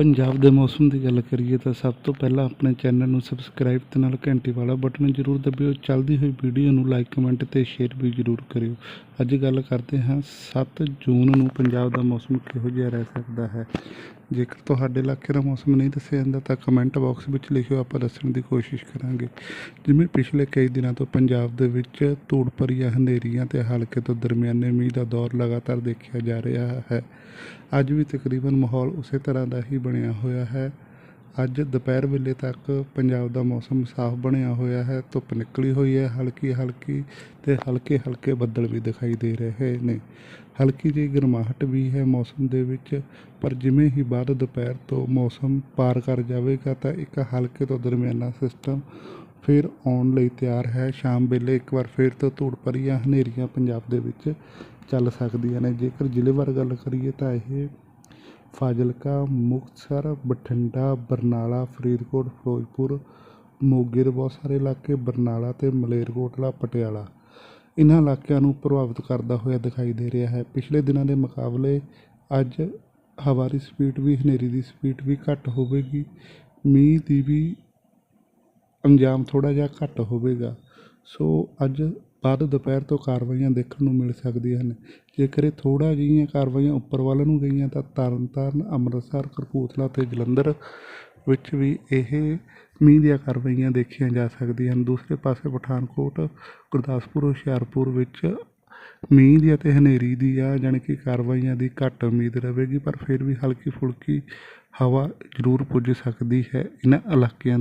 ਪੰਜਾਬ ਦੇ ਮੌਸਮ ਦੀ ਗੱਲ ਕਰੀਏ ਤਾਂ ਸਭ ਤੋਂ ਪਹਿਲਾਂ ਆਪਣੇ ਚੈਨਲ ਨੂੰ ਸਬਸਕ੍ਰਾਈਬ ਤੇ ਨਾਲ ਘੰਟੀ ਵਾਲਾ ਬਟਨ ਜ਼ਰੂਰ ਦਬਿਓ। ਚੱਲਦੀ ਹੋਈ ਵੀਡੀਓ ਨੂੰ ਲਾਈਕ ਕਮੈਂਟ ਤੇ ਸ਼ੇਅਰ ਵੀ ਜ਼ਰੂਰ ਕਰਿਓ। ਅੱਜ ਗੱਲ ਕਰਦੇ ਹਾਂ 7 ਜੂਨ ਨੂੰ ਪੰਜਾਬ ਦਾ ਮੌਸਮ ਕਿਹੋ ਜਿਹਾ ਰਹਿ ਸਕਦਾ ਹੈ? ਜੇਕਰ ਤੁਹਾਡੇ ਇਲਾਕੇ ਦਾ ਮੌਸਮ ਨਹੀਂ ਦੱਸਿਆ ਜਾਂਦਾ ਤਾਂ ਕਮੈਂਟ ਬਾਕਸ ਵਿੱਚ ਲਿਖਿਓ, ਆਪਾਂ ਦੱਸਣ ਦੀ ਕੋਸ਼ਿਸ਼ ਕਰਾਂਗੇ। ਜਿਵੇਂ ਪਿਛਲੇ ਕਈ ਦਿਨਾਂ ਤੋਂ ਪੰਜਾਬ ਦੇ ਵਿੱਚ ਧੂੜ ਭਰੀਆਂ ਹਨੇਰੀਆਂ ਤੇ ਹਲਕੇ ਤੋਂ ਦਰਮਿਆਨੇ ਮੀਂਹ ਦਾ ਦੌਰ ਲਗਾਤਾਰ ਦੇਖਿਆ ਜਾ ਰਿਹਾ ਹੈ। ਅੱਜ ਵੀ ਤਕਰੀਬਨ ਮਾਹੌਲ ਉਸੇ ਤਰ੍ਹਾਂ ਦਾ ਹੀ ਬਣਿਆ ਹੋਇਆ ਹੈ। ਅੱਜ ਦੁਪਹਿਰ ਵੇਲੇ ਤੱਕ ਪੰਜਾਬ ਦਾ ਮੌਸਮ ਸਾਫ਼ ਬਣਿਆ ਹੋਇਆ ਹੈ। ਧੁੱਪ ਨਿਕਲੀ ਹੋਈ ਹੈ। ਹਲਕੀ ਹਲਕੀ ਅਤੇ ਹਲਕੇ ਹਲਕੇ ਬੱਦਲ ਵੀ ਦਿਖਾਈ ਦੇ ਰਹੇ ਨੇ। ਹਲਕੀ ਜਿਹੀ ਗਰਮਾਹਟ ਵੀ ਹੈ ਮੌਸਮ ਦੇ ਵਿੱਚ, ਪਰ ਜਿਵੇਂ ਹੀ ਬਾਅਦ ਦੁਪਹਿਰ ਤੋਂ ਮੌਸਮ ਪਾਰ ਕਰ ਜਾਵੇਗਾ ਤਾਂ ਇੱਕ ਹਲਕੇ ਤੋਂ ਦਰਮਿਆਨਾ ਸਿਸਟਮ ਫਿਰ ਆਉਣ ਲਈ ਤਿਆਰ ਹੈ। ਸ਼ਾਮ ਵੇਲੇ ਇੱਕ ਵਾਰ ਫਿਰ ਤੋਂ ਧੂੜ ਭਰੀਆਂ ਹਨੇਰੀਆਂ ਪੰਜਾਬ ਦੇ ਵਿੱਚ ਚੱਲ ਸਕਦੀਆਂ ਨੇ। ਜੇਕਰ ਜ਼ਿਲ੍ਹੇ ਬਾਰੇ ਗੱਲ ਕਰੀਏ ਤਾਂ ਇਹ ਫਾਜ਼ਿਲਕਾ, ਮੁਕਤਸਰ, ਬਠਿੰਡਾ, ਬਰਨਾਲਾ, ਫਰੀਦਕੋਟ, ਫਿਰੋਜ਼ਪੁਰ, ਮੋਗੇ ਦੇ ਬਹੁਤ ਸਾਰੇ ਇਲਾਕੇ, ਬਰਨਾਲਾ ਅਤੇ ਮਲੇਰਕੋਟਲਾ ਪਟਿਆਲਾ। ਇਹਨਾਂ ਇਲਾਕਿਆਂ ਨੂੰ ਪ੍ਰਭਾਵਿਤ ਕਰਦਾ ਹੋਇਆ ਦਿਖਾਈ ਦੇ ਰਿਹਾ ਹੈ। ਪਿਛਲੇ ਦਿਨਾਂ ਦੇ ਮੁਕਾਬਲੇ ਅੱਜ ਹਵਾ ਦੀ ਸਪੀਡ ਵੀ, ਹਨੇਰੀ ਦੀ ਸਪੀਡ ਵੀ ਘੱਟ ਹੋਵੇਗੀ। ਮੀਂਹ ਦੀ ਵੀ ਅੰਜਾਮ ਥੋੜ੍ਹਾ ਜਿਹਾ ਘੱਟ ਹੋਵੇਗਾ। ਸੋ ਅੱਜ ਬਾਅਦ ਦੁਪਹਿਰ ਤੋਂ ਕਾਰਵਾਈਆਂ ਦੇਖਣ ਨੂੰ ਮਿਲ ਸਕਦੀਆਂ ਹਨ। ਜੇਕਰ ਇਹ ਥੋੜ੍ਹਾ ਜਿਹੀਆਂ ਕਾਰਵਾਈਆਂ ਉੱਪਰ ਵੱਲ ਨੂੰ ਗਈਆਂ ਤਾਂ ਤਰਨ ਤਾਰਨ ਅੰਮ੍ਰਿਤਸਰ, ਕਪੂਰਥਲਾ ਅਤੇ ਜਲੰਧਰ ਵਿੱਚ ਵੀ ਇਹ ਮੀਂਹ ਦੀਆਂ ਕਾਰਵਾਈਆਂ ਦੇਖੀਆਂ ਜਾ ਸਕਦੀਆਂ ਹਨ। ਦੂਸਰੇ ਪਾਸੇ ਪਠਾਨਕੋਟ, ਗੁਰਦਾਸਪੁਰ, ਹੁਸ਼ਿਆਰਪੁਰ ਵਿੱਚ ਮੀਂਹ ਦੀ ਅਤੇ ਹਨੇਰੀ ਦੀ ਆ, ਜਾਣੀ ਕਿ ਕਾਰਵਾਈਆਂ ਦੀ ਘੱਟ ਉਮੀਦ ਰਹੇਗੀ, ਪਰ ਫਿਰ ਵੀ ਹਲਕੀ ਫੁਲਕੀ ਹਵਾ ਜ਼ਰੂਰ ਪੁੱਜ ਸਕਦੀ ਹੈ। ਇਹਨਾਂ ਇਲਾਕਿਆਂ